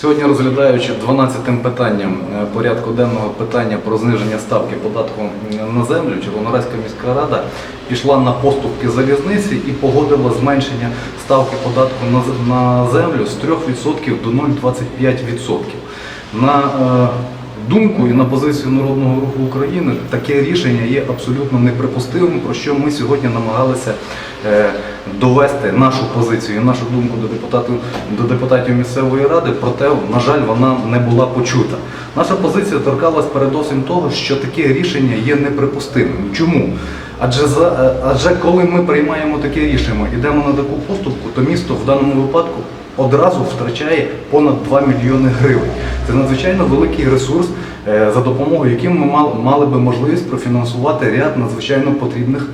Сьогодні розглядаючи 12-тим питанням е, порядку денного питання про зниження ставки податку на землю, Червоноразька міська рада пішла на поступки залізниці і погодила зменшення ставки податку на землю з 3% до 0,25%. На е, думку і на позицію Народного руху України таке рішення є абсолютно неприпустимим, про що ми сьогодні намагалися е, довести нашу позицію нашу думку до депутатів, до депутатів місцевої ради, проте, на жаль, вона не була почута. Наша позиція торкалась передовсім того, що таке рішення є неприпустимим. Чому? Адже за е, адже коли ми приймаємо таке рішення, йдемо на таку поступку, то місто в даному випадку одразу втрачає понад 2 мільйони гривень. Це надзвичайно великий ресурс, е, за допомогою яким ми мали, би можливість профінансувати ряд надзвичайно потрібних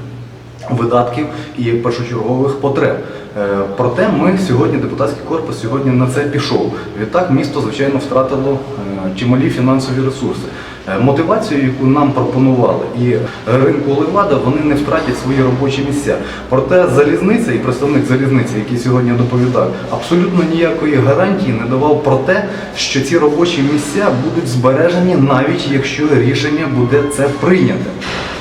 видатків і першочергових потреб. Е, Проте ми сьогодні, депутатський корпус, сьогодні на це пішов. Відтак місто, звичайно, втратило е, чималі фінансові ресурси. Е, Мотивацію, яку нам пропонували, і ринку Левада, вони не втратять свої робочі місця. Проте залізниця і представник залізниці, який сьогодні доповідав, абсолютно ніякої гарантії не давав про те, що ці робочі місця будуть збережені, навіть якщо рішення буде це прийняте.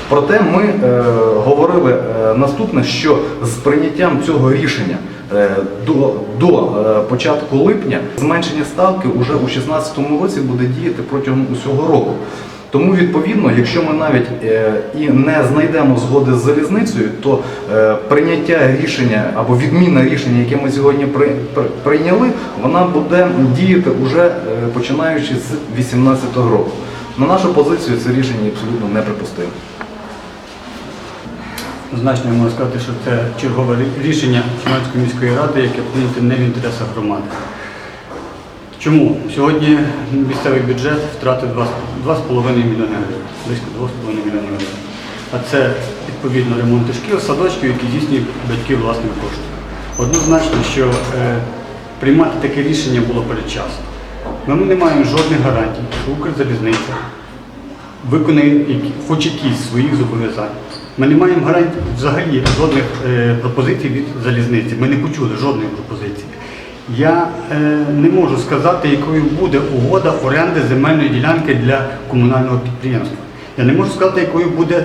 Проте ми е, говорили е, наступне, що з прийняттям цього рішення е, до, до е, початку липня зменшення ставки вже у 2016 році буде діяти протягом усього року. Тому відповідно, якщо ми навіть е, і не знайдемо згоди з залізницею, то е, прийняття рішення або відміна рішення, яке ми сьогодні при, при- прийняли, вона буде діяти уже е, починаючи з 2018 року. На нашу позицію це рішення абсолютно неприпустиме. Значно я можу сказати, що це чергове рішення Чорноморської міської ради, яке прийнято не в інтересах громади. Чому? Сьогодні місцевий бюджет втратив 2,5 мільйони гривень, близько 2,5 мільйонів гривень. А це відповідно ремонти шкіл, садочків, які здійснюють батьки власними коштами. Однозначно, що е, приймати таке рішення було передчасно. Ми не маємо жодних гарантій, що Укрзалізниця виконає хоч якісь своїх зобов'язань. Ми не маємо гарантій взагалі жодних е, пропозицій від залізниці. Ми не почули жодної пропозиції. Я е, не можу сказати, якою буде угода оренди земельної ділянки для комунального підприємства. Я не можу сказати, якою буде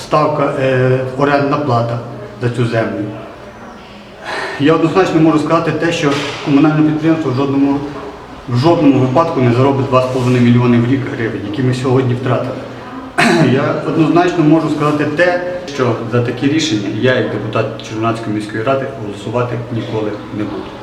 ставка е, орендна плата за цю землю. Я однозначно можу сказати те, що комунальне підприємство в жодному, в жодному випадку не заробить 2,5 мільйони в рік гривень, які ми сьогодні втратили. Я однозначно можу сказати те, що за такі рішення я, як депутат Червонацької міської ради, голосувати ніколи не буду.